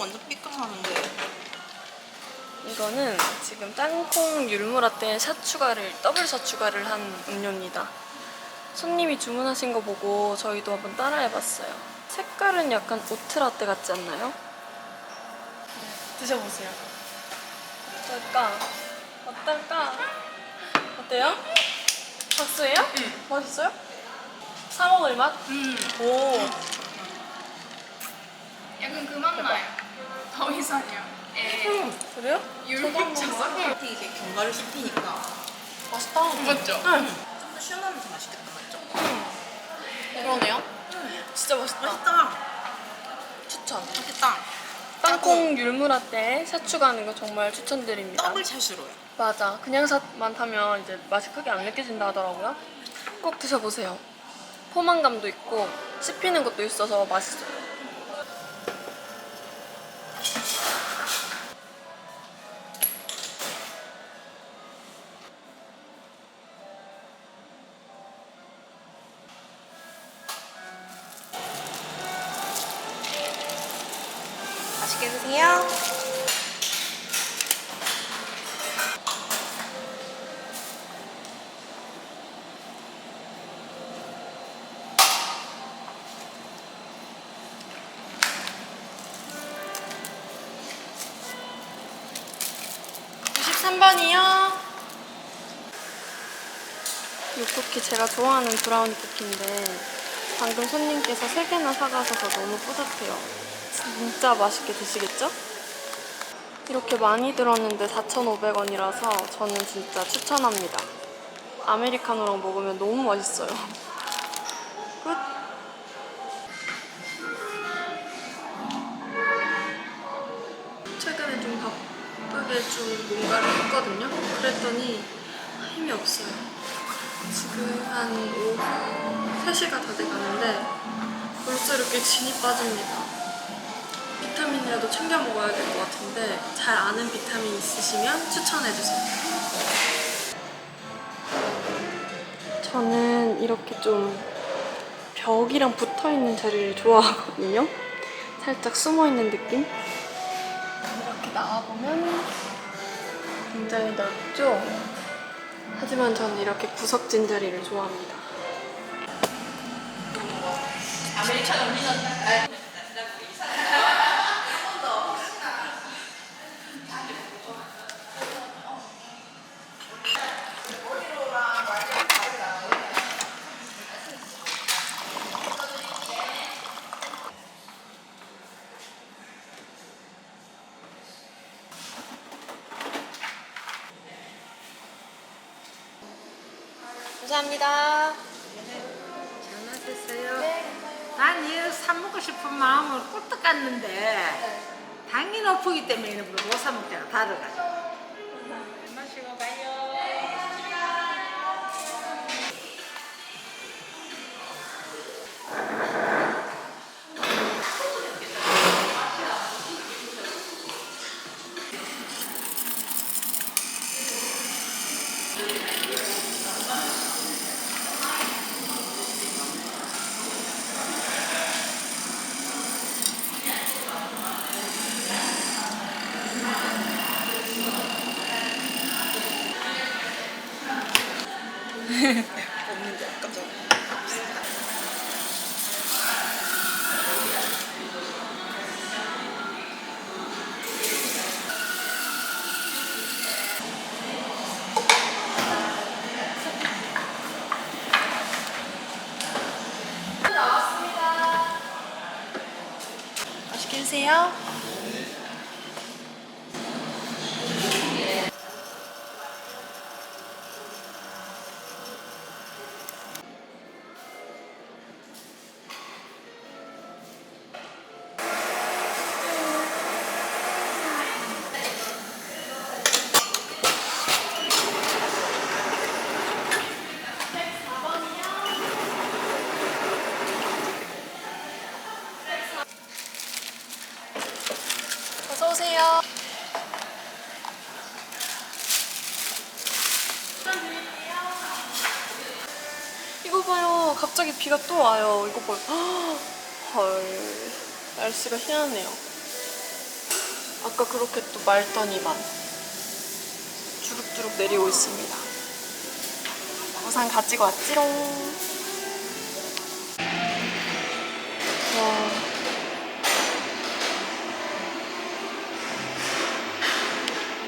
완전 삐끗하는데. 이거는 지금 땅콩 율무라떼 샷 추가를 더블 샷 추가를 한 음료입니다. 손님이 주문하신 거 보고 저희도 한번 따라해봤어요. 색깔은 약간 오트라떼 같지 않나요? 네, 드셔보세요. 어떨까? 어떨까? 어때요? 박수예요? 응. 맛있어요? 사 먹을 맛? 음. 오. 약간 그만 나요. 더 이상해요. 에. 음, 그래요? 율곡차서. 이게 견과류 씹히니까 맛있다. 맞죠? 응. 좀 더 시원하면서 맛있겠다, 맞죠? 그러네요. 진짜 맛있다. 맛있다. 추천. 맛있다. 땅콩 율무라떼 샷 추가하는 거 정말 추천드립니다. 더블 샷으로요. 맞아. 그냥 샷만 타면 이제 맛이 크게 안 느껴진다 하더라고요. 꼭 드셔보세요. 포만감도 있고 씹히는 것도 있어서 맛있어요. 맛있게 드세요. 삼번이요 이 쿠키 제가 좋아하는 브라우니 쿠키인데 방금 손님께서 3개나 사가셔서 너무 뿌듯해요. 진짜 맛있게 드시겠죠? 이렇게 많이 들었는데 4,500원이라서 저는 진짜 추천합니다. 아메리카노랑 먹으면 너무 맛있어요. 끝! 최근에 좀 바쁘게 좀 뭔가를 했거든요. 그랬더니 힘이 없어요. 지금 한 오후 3시가 다 돼가는데 벌써 이렇게 진이 빠집니다. 비타민이라도 챙겨 먹어야 될 것 같은데 잘 아는 비타민 있으시면 추천해주세요. 저는 이렇게 좀 벽이랑 붙어 있는 자리를 좋아하거든요. 살짝 숨어 있는 느낌? 이렇게 나와보면 굉장히 넓죠? 하지만 저는 이렇게 구석진 자리를 좋아합니다. 감사합니다. 잘 마셨어요. 난 이거 사 먹고 싶은 마음을 꿀떡 갔는데 당이 높기 때문에 이런 걸못사 먹자가 다르가 없는데 전에. 맛있게 드세요. 갑자기 비가 또 와요. 이거 봐요. 헐. 날씨가 희한해요. 아까 그렇게 또 말더니만 주룩주룩 내리고 있습니다. 우산 가지고 왔지롱. 와,